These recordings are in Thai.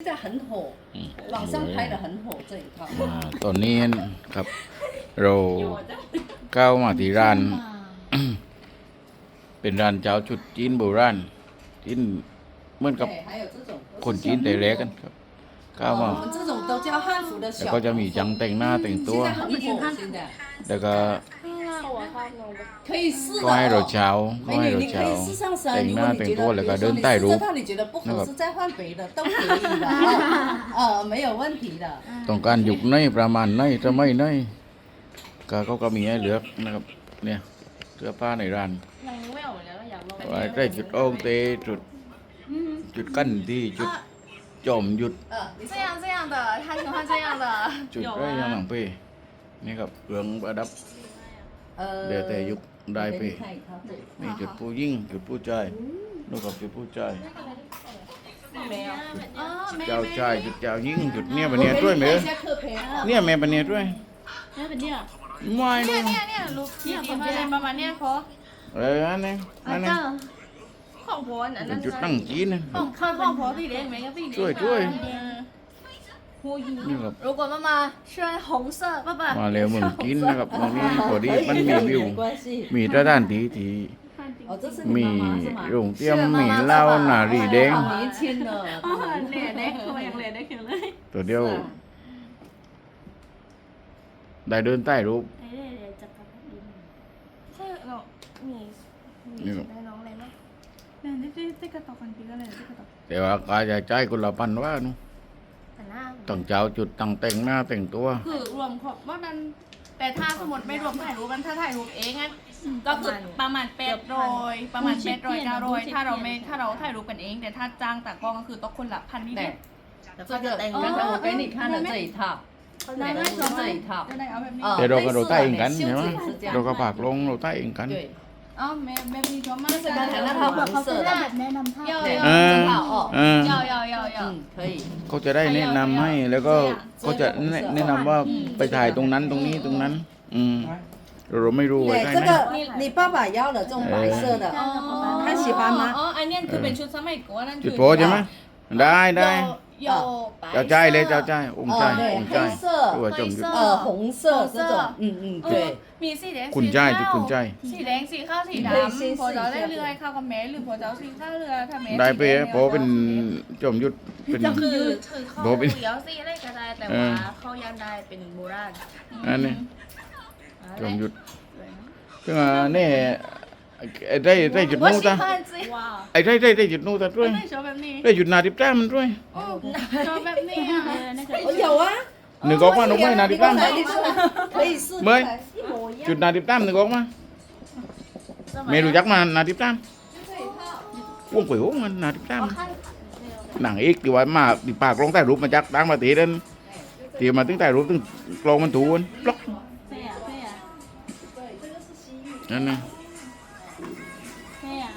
现在很火，网上拍的很火这一套。 อ่าตอนนี้ครับ เราก้าวมาที่ร้าน เป็นร้านเจ้าชุดจีนโบราณจีนเหมือนกับ 对，还有这种 คนจีนแต่เล็กกันครับก้าวมา 我们这种都叫汉服的 แล้ว 小 ก็จะมีจังแต่งหน้าแต่งตัว 现在很火，现在 แล้วก็ 可以试的 ก็ให้เรา 哦。 เช้าก็ 美 ให้ 女， เรา 你可 เช้า 以试上身， แต่ง 如 หน้า 果你 แต่ง 觉 ตัว 得， แล้ว 比 ก็ 如 เดิ 说 น 你 ใต้ 试 รู 这 ป 套你觉得不合适，再换别的都可以的啊，呃，没有问题的。 ต้องการยุคไหนประมาณไหนจะไม่ไหนก็เขาก็มีให้เลือกนะครับ เนี่ยเสื้อผ้าในร้าน ยังนึกไม่ออกเหมือนกันว่าอยากลอง ไว้ได้จุดโอ่งเตจุด จุดกั้นที่จุดจอมหยุด 呃，你这样这样的他喜欢这样的 จุด 有 ได้ยังหลั 啊 งเป้นี่ครับเครื่องประดับ เอดี๋ยวแต่ยุคได้ไปเป็มีจุดผู้ยิ่งจุดผู้ชายนกกับจุดผู้ชาแมวอ๋อเจ้าใจจุดเจ้ายิ่งจุดเนี่ยบัเนี่ยด้วยไหมเนี่ยแม่บัเนี่ยด้วยแม่บันเนี่ยไม่ดูเนี่ยเนี่ยลูกเนี่ยประมาณเนี่ยเขาอะไรนั่นเนี้ยนั่นเนี้ยของพนันนั้นจุดตั้งจีนนะของข้าวของพอพี่เลี้ยงไหมก็พี่เลี้ยงช่วยช่วย นี่ครับ 如果妈妈穿红色爸爸 มาแล้วเมืองจีนนะครับตรงนี้พอดีมันมีวิว 没关系。 มีสถานที่ที่ 哦，这是 มี 你妈妈是吗？ โรงเตรียมมีเหล้าหนารีแดง 好年轻呢。 เหล่เด็กตัวอย่างเหล่เด็กอยู่เลย ตัวเดียว ได้เดินใต้รูป ใช่เรามีมีได้น้องอะไรไหมเนี่ยนี่ที่ที่กระต่อกันปีก็เลยที่กระต่อ แต่ว่าการจะจ่ายคนละพันว่านู่น แ ตั้งเจ้าจุดตั้งแต่งหน้าแต่งตัว คือรวมของว่านั้น แต่ถ้าสมมติไม่รวมถ่ายรูปกันถ้าถ่ายรูปเองงั้ก็คือประมาณเป็ดโรยประมาณเป็ดโรยก้าโรยถ้าเราไม่ถ้าเราถ่ายรูปกันเอง แต่ถ้าจ้างแต่กล้องก็คือต้องคนละพันนิดแต่ แล้วก็จแต่งกันเอาเป็นอีกขั้นใจถับในึ่งนใจถัาจะได้เอาแบบนี้แต่เราก็เราใต้เองกันใช่ไหมเราก็ปากลงเราใต้เองกัน对。อ๋อแบบแบบนี้ชอบมาก 这是刚才那套红色的。 แนะนำภาพ 要 对， 要 เออ 这套哦。 เออ 要要要要 嗯，可以。 เขาจะได้แนะนำให้แล้วก็เขาจะแนะแนะนำว่าไปถ่ายตรงนั้นตรงนี้ตรงนั้น อืมเราไม่รู้ไว้ 对， ได้ 这 ไหม 个你爸爸要的这种白色的， อ๋อ 他喜欢吗 อ๋ออันนี้คือเป็นชุดสมัยก่อนนั่น จุ คื ด อ โพใช่ไหมได้ได้ 有白 เจ้าใจเลยเจ้าใจองค์ใจ 哦，对 องค์ใจ 黑色 ตัวจมจุด 呃，红色这种，嗯嗯， เออ 对。 มีสีแดง คุณ สี ใจ ขาว จุดคุณใจ สีแดงสีขาวสี เฮ้ยสี ดำพอจะได้ สี เรือให้เข้ากับแม่หรือพอจะเอาสีขาวเรือถ้าแม่ ได้ไป สีแง เพราะเป็นจอมยุทธเป็น คือคือเขา บอกเป็น เดี๋ยวสีอะไรก็ได้แต่ เอ ว่า อ เขายังได้เป็นโบราณ อันนี้ อ่า จอมยุทธ สวยนะ ซึ่งอ่านี่ ได้ได้จุดนู้นตาว้าไอ้ได้ได้ได้จุดนู้นตาด้วยได้จุดนาดิบแต้มันด้วยโอ้ชอบแบบนี้อะเดี๋ยว่ะหนึ่งกองมาหนุ่ไม่นาดิบแต้มเมื่จุดนาดิบแต้มหนึ่งกองมาเมรูจักมานาดิบแต้มวงเป๋วมันนาดิบแต้มหนังเอกที่ว่ามาดิปากลงใต้รูปมาจักตั้งมาตีเด่นตีมาตั้งใต้รูปตั้งกลองมันถูนล็อกนั่นนะ เฟ่อะ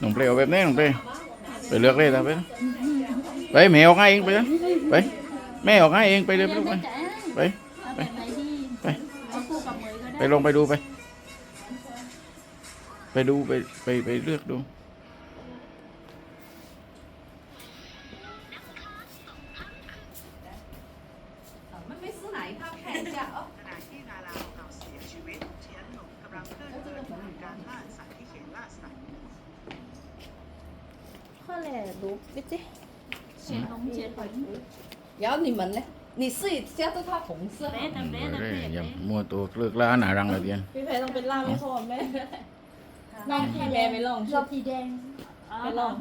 น้องเปลวแบบนี้หน้องเปลวไปเลือกเลยนะไปไปแม่ออกให้เองไปนะไปแม่ออกให้เองไปเลยไปลูกไปไปเอาแบบไหนดีไปไปลงไปดูไป ไปดูไปไปไปเลือกดู ข้อแหล่รูปพี่จิเชียนลงเชียนหอย 然后你们呢？你试一下这套红色。 เป๊ะแต่เป๊ะแต่ เอ้ย เป๊ะ อย่ามัวตัวเลือกล้าหนารังเลยเดียน พี่เพต้องเป็นล่ามไม่พอแม่แม่ให้แม่ไปลอง ชอบสีแดง ไปลอง